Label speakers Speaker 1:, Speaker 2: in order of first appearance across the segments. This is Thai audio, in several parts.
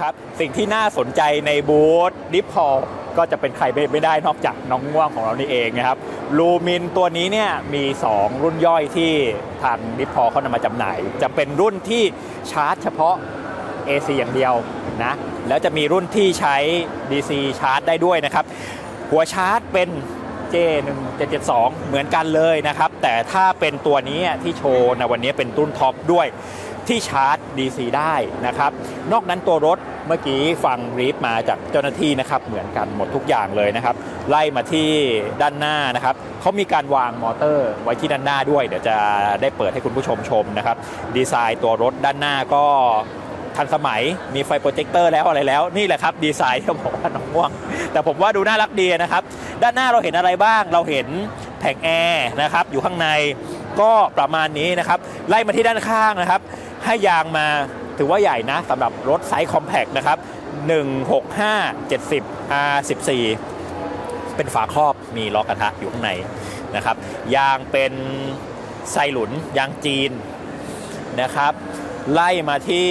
Speaker 1: ครับ สิ่งที่น่าสนใจในบูธดิฟพอลก็จะเป็นใครไม่ได้นอกจากน้องง่วงของเรานี่เองนะครับลูมินตัวนี้เนี่ยมี 2 รุ่นย่อยที่ทางดิฟพอเขานำมาจำหน่าย จะเป็นรุ่นที่ชาร์จเฉพาะ AC อย่างเดียวนะแล้วจะมีรุ่นที่ใช้ DC ชาร์จได้ด้วยนะครับ หัวชาร์จเป็น J1772 เหมือนกันเลยนะครับ แต่ถ้าเป็นตัวนี้ที่โชว์ในวันนี้เป็นรุ่นท็อปด้วย ที่ชาร์จ DC ได้นะครับ นอกนั้นตัวรถเมื่อกี้ฟังรีฟมาจากเจ้าหน้าที่นะครับ เหมือนกันหมดทุกอย่างเลยนะครับ ไล่มาที่ด้านหน้านะครับเขามีการวางมอเตอร์ไว้ที่ด้านหน้าด้วย เดี๋ยวจะได้เปิดให้คุณผู้ชมชมนะครับ ดีไซน์ตัวรถด้านหน้าก็ทันสมัยมีไฟโปรเจคเตอร์แล้วอะไรแล้วนี่แหละครับ ดีไซน์ที่เขาบอกว่าน้องม่วง แต่ผมว่าดูน่ารักดีนะครับ ด้านหน้าเราเห็นอะไรบ้างเราเห็นแผงแอร์นะครับอยู่ข้างในก็ประมาณนี้นะครับ ไล่มาที่ด้านข้างนะครับ ให้ยางมาถือว่าใหญ่นะสำหรับรถไซส์คอมแพคนะครับ 165 70 R14 เป็นฝาครอบมีล้อกระทะอยู่ข้างในนะครับ ยางเป็นไซหลุนยางจีนนะครับ ไล่มาที่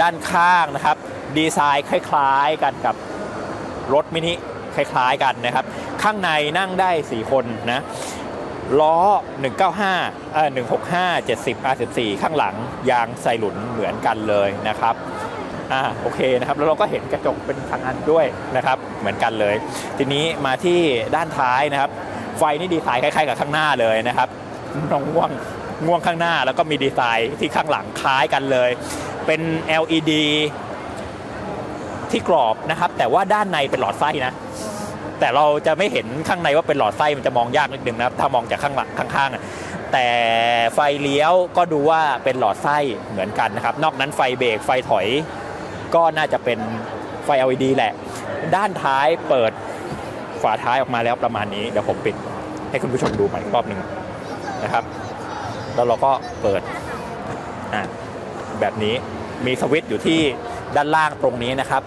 Speaker 1: ด้านข้างนะครับ ดีไซน์คล้ายๆกันกับรถมินิคล้ายๆกันนะครับ ข้างในนั่งได้ 4 คนนะ ล้อ 195เอ่อ165 70 R14 ข้างหลังยางไซหลุนเหมือนกันเลยนะครับอ่าโอเคนะครับแล้วเราก็เห็นกระจกเป็นทางอันด้วยนะครับเหมือนกันเลย ทีนี้มาที่ด้านท้ายนะครับ ไฟนี่ดีไซน์คล้ายๆกับข้างหน้าเลยนะครับน้องง่วงง่วงข้างหน้าแล้วก็มีดีไซน์ที่ข้างหลังคล้ายกันเลย เป็น LED ที่กรอบนะครับ แต่ว่าด้านในเป็นหลอดไฟนะ แต่เราจะไม่เห็นข้างในว่าเป็นหลอดไฟมันจะมองยากนิดนึงนะครับถ้ามองจากข้างหลังข้างๆแต่ไฟเลี้ยวก็ดูว่าเป็นหลอดไฟเหมือนกันนะครับ นอกนั้นไฟเบรกไฟถอย ก็น่าจะเป็นไฟ LED แหละ ด้านท้ายเปิดฝาท้ายออกมาแล้วประมาณนี้เดี๋ยวผมปิดให้คุณผู้ชมดูใหม่รอบหนึ่งนะครับ แล้วเราก็เปิดอะแบบนี้มีสวิตช์อยู่ที่ด้านล่างตรงนี้นะครับ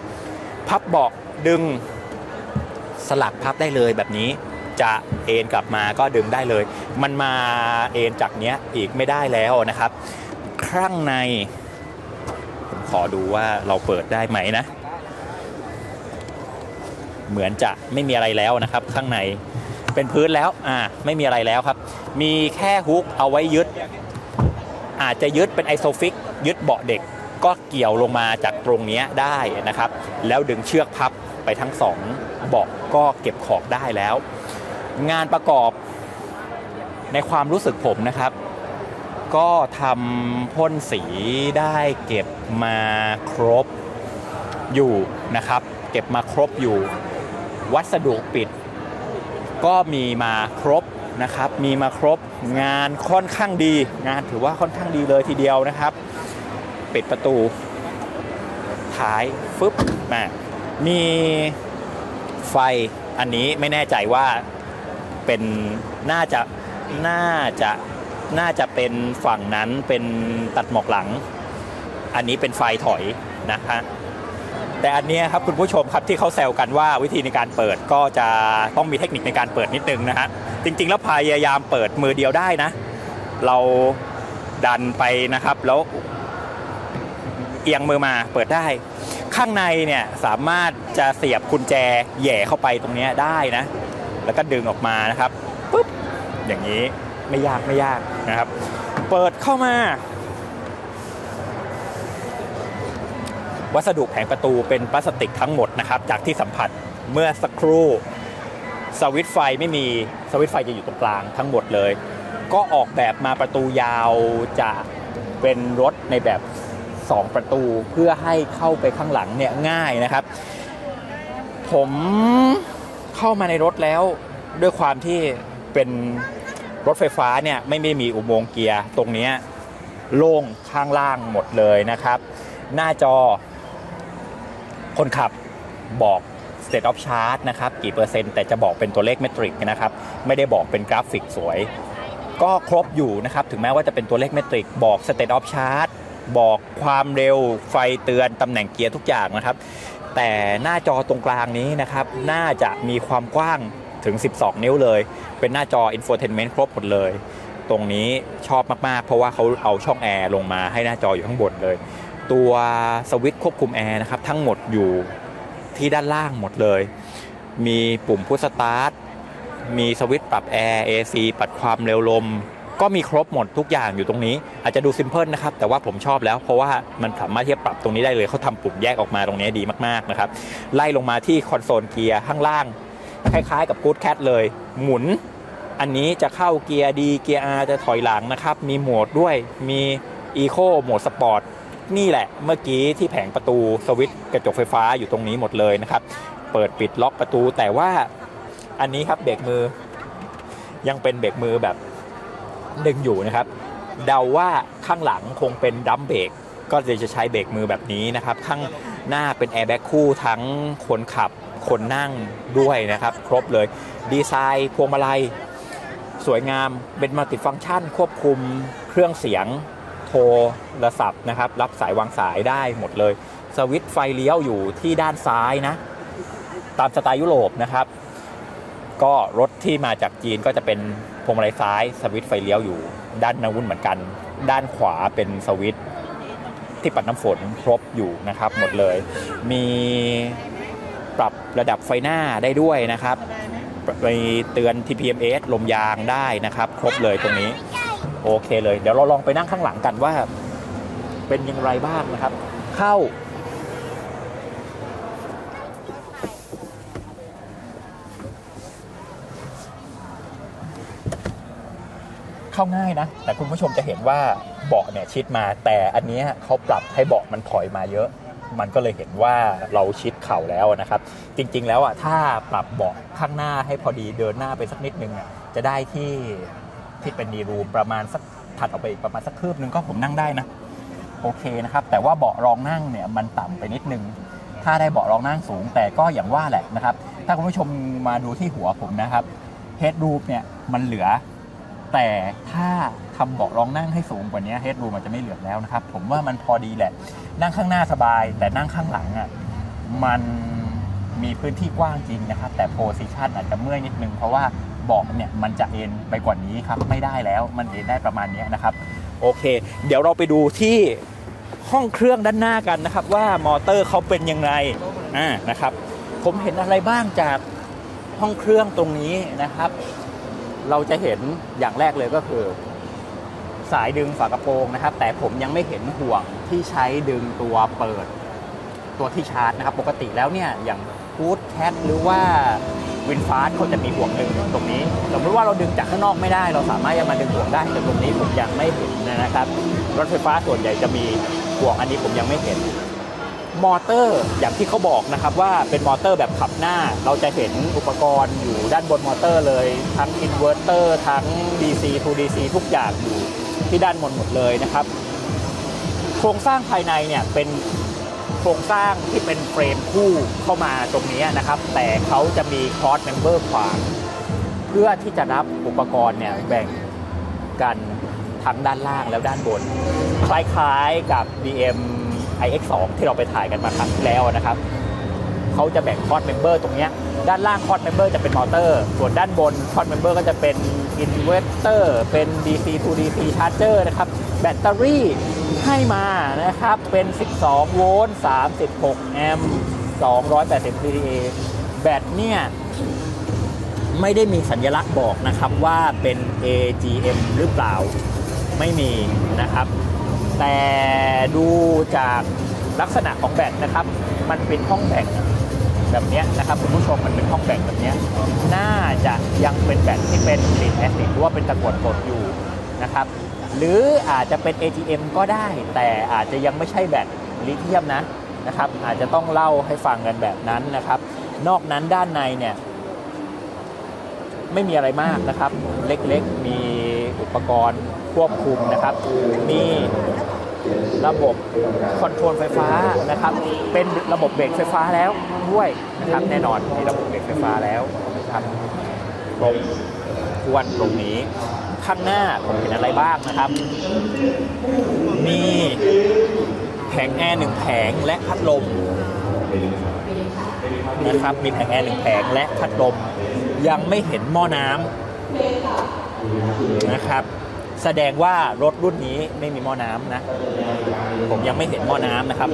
Speaker 1: พับเบาะดึง สลักพับได้เลยแบบนี้จะเอ็นกลับมาก็ดึงได้เลย มันมาเอ็นจากเนี้ยอีกไม่ได้แล้วนะครับ ข้างในผมขอดูว่าเราเปิดได้ไหมนะ เหมือนจะไม่มีอะไรแล้วนะครับ ข้างในเป็นพื้นแล้วอ่าไม่มีอะไรแล้วครับ มีแค่ฮุกเอาไว้ยึด อาจจะยึดเป็นไอโซฟิก ยึดเบาะเด็กก็เกี่ยวลงมาจากตรงเนี้ยได้นะครับ แล้วดึงเชือกพับไปทั้งสองเบาะ ก็เก็บของได้แล้ว งานประกอบในความรู้สึกผมนะครับ ก็ทำพ่นสีได้เก็บมาครบอยู่นะครับ เก็บมาครบอยู่ วัสดุปิด ก็มีมาครบนะครับ มีมาครบงานค่อนข้างดี งานถือว่าค่อนข้างดีเลยทีเดียวนะครับ ปิดประตูท้ายฟึบมามี ไฟอันนี้ไม่แน่ใจว่าเป็นน่าจะน่าจะน่าจะเป็นฝั่งนั้นเป็นตัดหมอกหลัง อันนี้เป็นไฟถอยนะฮะแต่อันนี้ครับคุณผู้ชมครับที่เขาแซวกันว่าวิธีในการเปิดก็จะต้องมีเทคนิคในการเปิดนิดนึงนะฮะจริง ๆ แล้วพยายามเปิดมือเดียวได้นะ เราดันไปนะครับแล้วเอียงมือมาเปิดได้ ข้างในเนี่ยสามารถจะเสียบกุญแจแย่เข้าไปตรงนี้ได้นะ แล้วก็ดึงออกมานะครับปุ๊บอย่างนี้ไม่ยากไม่ยากนะครับ เปิดเข้ามา วัสดุแผงประตูเป็นพลาสติกทั้งหมดนะครับ จากที่สัมผัสเมื่อสักครู่สวิตช์ไฟไม่มีสวิตช์ไฟจะอยู่ตรงกลางทั้งหมดเลย ก็ออกแบบมาประตูยาวจะเป็นรถในแบบ 2 ประตู เพื่อให้เข้าไปข้างหลังเนี่ยง่ายนะครับ ผมเข้ามาในรถแล้วด้วยความที่เป็นรถไฟฟ้าเนี่ยไม่ไม่มีอุโมงค์เกียร์ตรงนี้โล่งข้างล่างหมดเลยนะครับ หน้าจอคนขับบอก state of charge นะครับ กี่เปอร์เซ็นต์ แต่จะบอกเป็นตัวเลขเมตริกนะครับ ไม่ได้บอกเป็นกราฟิกสวย ก็ครบอยู่นะครับ ถึงแม้ว่าจะเป็นตัวเลขเมตริก บอก state of charge บอกความเร็วไฟเตือนตำแหน่งเกียร์ทุกอย่างนะครับ แต่หน้าจอตรงกลางนี้นะครับน่าจะมีความกว้างถึง 12 นิ้วเลย เป็นหน้าจอ infotainment ครบหมดเลย ตรงนี้ชอบมาก ๆ เพราะว่าเขาเอาช่องแอร์ลงมาให้หน้าจออยู่ข้างบนเลย ตัวสวิตช์ควบคุมแอร์นะครับทั้งหมดอยู่ที่ด้านล่างหมดเลย มีปุ่มพุชสตาร์ทมีสวิตช์ปรับแอร์ AC ปรับความเร็วลม ก็มีครบหมดทุกอย่างอยู่ตรงนี้ อาจจะดูซิมเพิลนะครับ แต่ว่าผมชอบแล้ว เพราะว่ามันสามารถที่จะปรับตรงนี้ได้เลยเขาทำปุ่มแยกออกมาตรงนี้ดีมากๆนะครับ ไล่ลงมาที่คอนโซลเกียร์ข้างล่าง คล้ายๆกับ Good Cat เลย หมุน อันนี้จะเข้าเกียร์ดีเกียร์ R จะถอยหลังนะครับ มีโหมดด้วย มี Eco โหมดสปอร์ต นี่แหละ เมื่อกี้ที่แผงประตูสวิตช์กระจกไฟฟ้าอยู่ตรงนี้หมดเลยนะครับ เปิดปิดล็อกประตูแต่ว่าอันนี้ครับเบรกมือ ยังเป็นเบรกมือแบบ ดึงอยู่นะครับ เดาว่าข้างหลังคงเป็นดัมเบรกก็เลยจะใช้เบรกมือแบบนี้นะครับ ข้างหน้าเป็นแอร์แบ็กคู่ทั้งคนขับคนนั่งด้วยนะครับ ครบเลยดีไซน์พวงมาลัย สวยงามเป็นมัลติฟังก์ชัน ควบคุมเครื่องเสียงโทรศัพท์นะครับ รับสายวางสายได้หมดเลย สวิตช์ไฟเลี้ยวอยู่ที่ด้านซ้ายนะ ตามสไตล์ยุโรปนะครับ ก็รถที่มาจากจีนก็จะเป็น พวงมาลัยซ้ายสวิตช์ไฟเลี้ยวอยู่ ด้านนาวุ้นเหมือนกัน ด้านขวาเป็นสวิตช์ที่ปัดน้ำฝนครบอยู่นะครับ หมดเลย มีปรับระดับไฟหน้าได้ด้วยนะครับไปเตือน TPMS ลมยางได้นะครับ ครบเลยตรงนี้ โอเคเลย เดี๋ยวเราลองไปนั่งข้างหลังกันว่า เป็นอย่างไรบ้างนะครับ เข้า เข้าง่ายนะ แต่คุณผู้ชมจะเห็นว่าเบาะเนี่ยชิดมา แต่อันนี้เขาปรับให้เบาะมันถอยมาเยอะ มันก็เลยเห็นว่าเราชิดเข่าแล้วนะครับ จริงๆแล้วอะถ้าปรับเบาะข้างหน้าให้พอดีเดินหน้าไปสักนิดนึงอะจะได้ที่ที่เป็นดีรูมประมาณสักถัดออกไปอีกประมาณสักคืบนึงก็ผมนั่งได้นะโอเคนะครับ แต่ว่าเบาะรองนั่งเนี่ยมันต่ำไปนิดนึง ถ้าได้เบาะรองนั่งสูง แต่ก็อย่างว่าแหละนะครับ ถ้าคุณผู้ชมมาดูที่หัวผมนะครับเฮดรูมเนี่ยมันเหลือ แต่ถ้าทำเบาะรองนั่งให้สูงกว่านี้เฮดรูมันจะไม่เหลือแล้วนะครับ ผมว่ามันพอดีแหละ นั่งข้างหน้าสบาย แต่นั่งข้างหลังอะมันมีพื้นที่กว้างจริงนะครับ แต่โพซิชันอาจจะเมื่อยนิดนึง เพราะว่าเบาะเนี่ยมันจะเอ็นไปกว่านี้ครับ ไม่ได้แล้วมันเอ็นได้ประมาณนี้นะครับ โอเค เดี๋ยวเราไปดูที่ห้องเครื่องด้านหน้ากันนะครับ ว่ามอเตอร์เขาเป็นยังไงอ่านะครับ ผมเห็นอะไรบ้างจากห้องเครื่องตรงนี้นะครับ เราจะเห็นอย่างแรกเลยก็คือ สายดึงฝากระโปรงนะครับ แต่ผมยังไม่เห็นห่วงที่ใช้ดึงตัวเปิด ตัวที่ชาร์จนะครับ ปกติแล้วเนี่ยอย่างฟูดแคทหรือว่าวินฟาสเขาจะมีห่วงดึงตรงนี้สมมติว่าเราดึงจากข้างนอกไม่ได้ เราสามารถจะมาดึงห่วงได้แต่ตรงนี้ผมยังไม่เห็นนะครับ รถไฟฟ้าส่วนใหญ่จะมีห่วงอันนี้ผมยังไม่เห็น มอเตอร์อย่างที่เขาบอกนะครับว่าเป็นมอเตอร์แบบขับหน้า เราจะเห็นอุปกรณ์อยู่ด้านบนมอเตอร์เลย ทั้งอินเวอร์เตอร์ทั้ง DC to DC ทุกอย่างอยู่ที่ด้านบนหมดเลยนะครับ โครงสร้างภายในเนี่ยเป็นโครงสร้างที่เป็นเฟรมคู่เข้ามาตรงนี้นะครับ แต่เขาจะมีคอร์สเมมเบอร์ขวางเพื่อที่จะรับอุปกรณ์เนี่ยแบ่งกันทั้งด้านล่างแล้วด้านบน คล้ายๆกับ BM iX2 ที่เราไปถ่ายกันมาครั้งที่แล้วนะครับเขาจะแบ่งคอร์ดเมมเบอร์ตรงนี้ด้านล่างคอร์ดเมมเบอร์จะเป็นมอเตอร์ ส่วนด้านบนคอร์ดเมมเบอร์ก็จะเป็นอินเวอร์เตอร์เป็น DC to DC charger นะครับ แบตเตอรี่ให้มานะครับ เป็น 12 โวลต์ 36 แอมป์ 280 pa แบตเนี่ย ไม่ได้มีสัญลักษณ์บอกนะครับว่าเป็น AGM หรือเปล่าไม่มีนะครับ แต่ดูจากลักษณะของแบตนะครับ มันเป็นห้องแบ่งแบบนี้นะครับคุณผู้ชมมันเป็นห้องแบ่งแบบนี้น่าจะยังเป็นแบตที่เป็นลิดแอซิดหรือว่าเป็นตะกรวดกดอยู่นะครับ หรืออาจจะเป็น ATM ก็ได้ แต่อาจจะยังไม่ใช่แบตลิเธียมนะนะครับ อาจจะต้องเล่าให้ฟังกันแบบนั้นนะครับ นอกนั้นด้านในเนี่ยไม่มีอะไรมากนะครับ เล็กๆ มีอุปกรณ์ ควบคุมนะครับ มีระบบคอนโทรลไฟฟ้านะครับ เป็นระบบเบรกไฟฟ้าแล้วด้วยนะครับ แน่นอนมีระบบเบรกไฟฟ้าแล้วนะครับตรงทวนตรงนี้ข้างหน้าผมเห็นอะไรบ้างนะครับ มีแผงแอร์หนึ่งแผงและพัดลมนะครับ มีแผงแอร์หนึ่งแผงและพัดลม ยังไม่เห็นหม้อน้ำนะครับ แสดงว่ารถรุ่นนี้ไม่มีหม้อน้ำนะ ผมยังไม่เห็นหม้อน้ำนะครับ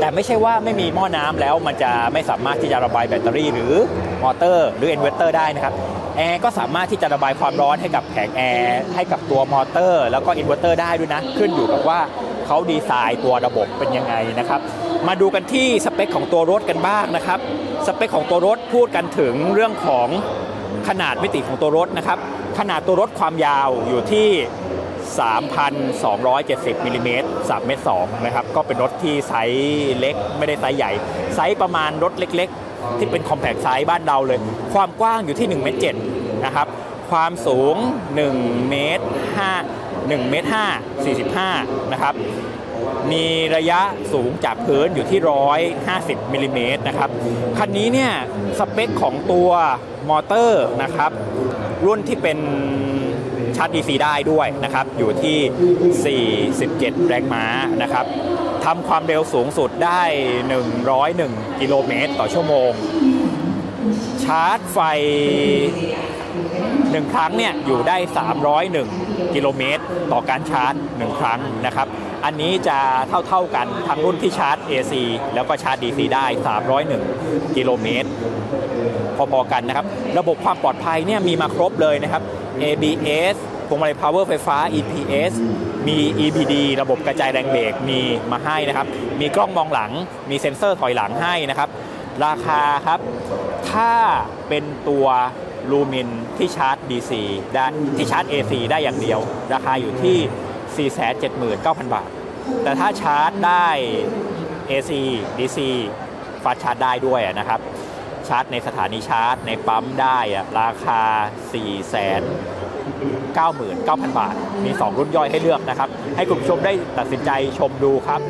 Speaker 1: แต่ไม่ใช่ว่าไม่มีหม้อน้ำแล้วมันจะไม่สามารถที่จะระบายแบตเตอรี่หรือมอเตอร์หรืออินเวอร์เตอร์ได้นะครับแอร์ก็สามารถที่จะระบายความร้อนให้กับแผงแอร์ให้กับตัวมอเตอร์ แล้วก็อินเวอร์เตอร์ได้ด้วยนะ ขึ้นอยู่กับว่าเขาดีไซน์ตัวระบบเป็นยังไงนะครับ มาดูกันที่สเปคของตัวรถกันบ้างนะครับ สเปคของตัวรถพูดกันถึงเรื่องของ ขนาดมิติของตัวรถนะครับขนาดตัวรถความยาวอยู่ที่ 3,270มิลลิเมตร3เมตร2นะครับก็เป็นรถที่ไซส์เล็กไม่ได้ไซส์ใหญ่ ไซส์ประมาณรถเล็กๆ ที่เป็นคอมแพคไซส์บ้านเราเลย ความกว้างอยู่ที่1เมตร7นะครับความสูง1เมตร5 1เมตร5 45 นะครับ มีระยะสูงจากพื้นอยู่ที่ 150มิลลิเมตรนะครับ คันนี้เนี่ยสเปคของตัวมอเตอร์นะครับ รุ่นที่เป็นชาร์จ DC ได้ด้วยนะครับ อยู่ที่ 47 แรงม้านะครับทำความเร็วสูงสุดได้ 101 กิโลเมตรต่อชั่วโมง ชาร์จไฟ หนึ่งครั้งเนี่ยอยู่ได้ 301 กิโลเมตร ต่อการชาร์จ 1 ครั้งนะครับ อันนี้จะเท่า ๆกันทั้งรุ่นที่ชาร์จ AC แล้วก็ชาร์จ DC ได้ 301 กิโลเมตร พอๆกันนะครับ ระบบความปลอดภัยเนี่ยมีมาครบเลยนะครับ ABS พวงมาลัย power ไฟฟ้า EPS มี EBD ระบบกระจายแรงเบรกมีมาให้นะครับ มีกล้องมองหลัง มีเซ็นเซอร์ถอยหลังให้นะครับ ราคาครับ ถ้าเป็นตัว ลูมินที่ชาร์จ DC ได้ที่ชาร์จ AC ได้อย่างเดียว ราคาอยู่ที่ 479,000 บาท แต่ถ้าชาร์จได้ AC DC ฟาชาร์จได้ด้วยนะครับ ชาร์จในสถานีชาร์จในปั๊มได้ราคา4 99,000 บาท มี 2 รุ่นย่อยให้เลือกนะครับ ให้คุณผู้ชมได้ตัดสินใจชมดูครับ